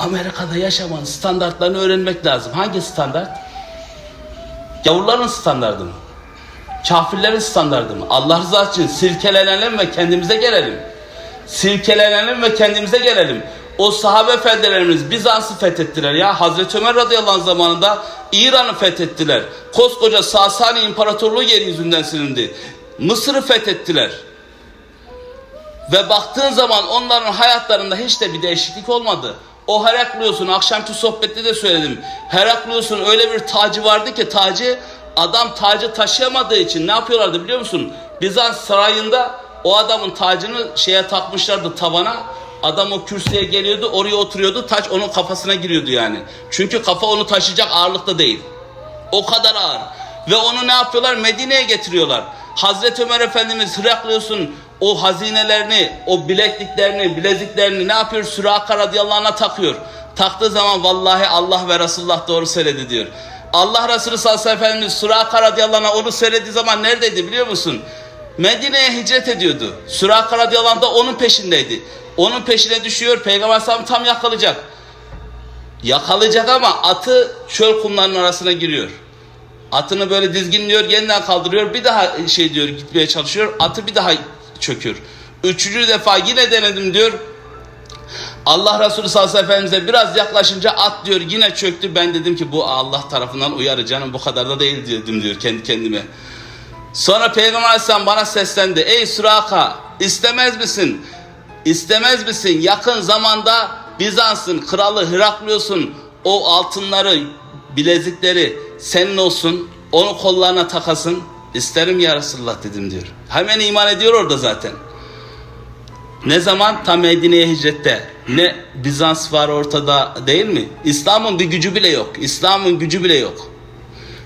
Amerika'da yaşamanın standartlarını öğrenmek lazım. Hangi standart? Gavurların standardı mı? Kafirlerin standardı mı? Allah rızası için sirkelenelim ve kendimize gelelim. Sirkelenelim ve kendimize gelelim. O sahabe efendilerimiz Bizans'ı fethettiler ya. Hazreti Ömer radıyallahu anh zamanında İran'ı fethettiler. Koskoca Sasani İmparatorluğu yeryüzünden silindi. Mısır'ı fethettiler. Ve baktığın zaman onların hayatlarında hiç de bir değişiklik olmadı. O Heraklius'un akşamki sohbette de söyledim. Heraklius'un öyle bir tacı vardı ki tacı adam tacı taşıyamadığı için ne yapıyorlardı biliyor musun? Bizans sarayında o adamın tacını şeye takmışlardı tavana. Adam o kürsüye geliyordu oraya oturuyordu taç onun kafasına giriyordu yani. Çünkü kafa onu taşıyacak ağırlıkta değil. O kadar ağır. Ve onu ne yapıyorlar? Medine'ye getiriyorlar. Hazreti Ömer Efendimiz Heraklius'un o hazinelerini, o bilekliklerini, bileziklerini ne yapıyor? Süraka radıyallahu anh'a takıyor. Taktığı zaman vallahi Allah ve Resulullah doğru söyledi diyor. Allah Resulü sallallahu aleyhi ve sellem Süraka radıyallahu anh'a onu söylediği zaman neredeydi biliyor musun? Medine'ye hicret ediyordu. Süraka radıyallahu anh da onun peşindeydi. Onun peşine düşüyor. Peygamber sallallahu tam yakalayacak. Yakalayacak ama atı çöl kumlarının arasına giriyor. Atını böyle dizginliyor, yeniden kaldırıyor. Bir daha şey diyor, gitmeye çalışıyor. Atı bir daha çöküyor. Üçüncü defa yine denedim diyor. Allah Resulü sallallahu aleyhi ve sellem biraz yaklaşınca at diyor yine çöktü. Ben dedim ki bu Allah tarafından uyarı canım bu kadar da değil dedim diyor kendi kendime. Sonra Peygamber aleyhisselam bana seslendi. Ey Suraka istemez misin? İstemez misin? Yakın zamanda Bizans'ın kralı Heraklius'un o altınları, bilezikleri senin olsun. Onu kollarına takasın. İsterim ya Resulullah dedim diyor. Hemen iman ediyor orada zaten. Ne zaman? Tam Medine'ye hicrette. Ne Bizans var ortada değil mi? İslam'ın bir gücü bile yok. İslam'ın gücü bile yok.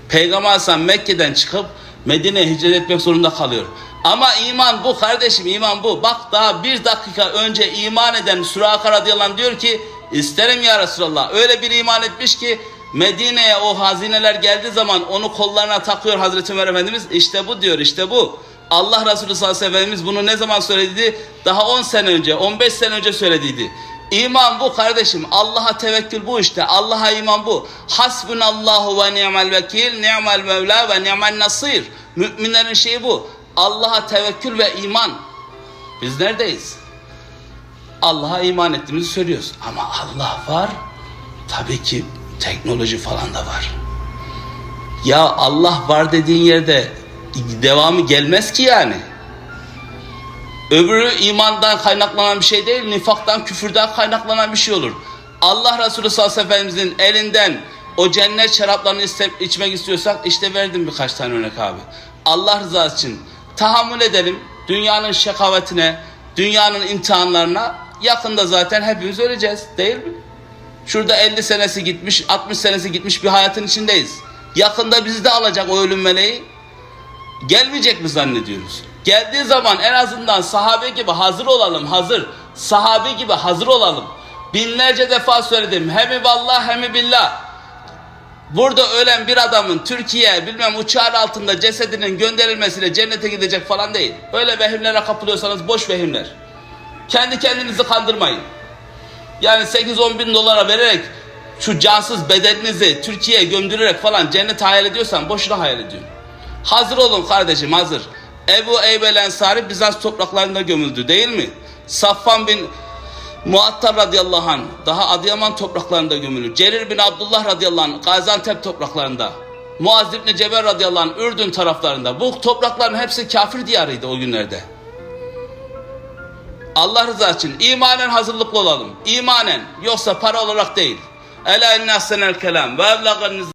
Peygamber Aleyhisselam Mekke'den çıkıp Medine'ye hicret etmek zorunda kalıyor. Ama iman bu kardeşim iman bu. Bak daha bir dakika önce iman eden Süraka radıyallahu anh diyor ki isterim ya Resulallah. Öyle bir iman etmiş ki Medine'ye o hazineler geldiği zaman onu kollarına takıyor Hazreti Ömer Efendimiz. İşte bu diyor işte bu. Allah Resulü sallallahu aleyhi ve sellem bunu ne zaman söyledi? Daha 10 sene önce 15 sene önce söylediydi. İman bu kardeşim. Allah'a tevekkül bu işte. Allah'a iman bu. Hasbunallahu ve ni'mel vekil, ni'mel mevla ve ni'mel nasir. Müminlerin şeyi bu. Allah'a tevekkül ve iman. Biz neredeyiz? Allah'a iman ettiğimizi söylüyoruz. Ama Allah var. Tabii ki teknoloji falan da var. Ya Allah var dediğin yerde devamı gelmez ki yani. Öbürü imandan kaynaklanan bir şey değil, nifaktan, küfürden kaynaklanan bir şey olur. Allah Resulü sallallahu aleyhi ve sellem'in elinden o cennet şaraplarını iste, içmek istiyorsak işte verdim birkaç tane örnek abi. Allah rızası için tahammül edelim dünyanın şekavetine, dünyanın imtihanlarına yakında zaten hepimiz öleceğiz değil mi? Şurada 50 senesi gitmiş, 60 senesi gitmiş bir hayatın içindeyiz. Yakında bizi de alacak o ölüm meleği. Gelmeyecek mi zannediyoruz? Geldiği zaman en azından sahabe gibi hazır olalım, hazır. Sahabe gibi hazır olalım. Binlerce defa söyledim. Hemi vallah hemi billah. Burada ölen bir adamın Türkiye bilmem uçağın altında cesedinin gönderilmesiyle cennete gidecek falan değil. Öyle vehimlere kapılıyorsanız boş vehimler. Kendi kendinizi kandırmayın. Yani 8-10 bin dolara vererek şu cansız bedeninizi Türkiye'ye gömdürerek falan cennet hayal ediyorsan boşuna hayal ediyorsun. Hazır olun kardeşim hazır. Ebu Eybel Ensari Bizans topraklarında gömüldü değil mi? Safvan bin Muattar radıyallahu anh daha Adıyaman topraklarında gömülür. Cerir bin Abdullah radıyallahu anh Gaziantep topraklarında. Muaz İbni Cebel radıyallahu anh Ürdün taraflarında. Bu toprakların hepsi kafir diyarıydı o günlerde. Allah rızası için imanen hazırlıklı olalım. İmanen yoksa para olarak değil. Ela inna senel kelam ve evlagan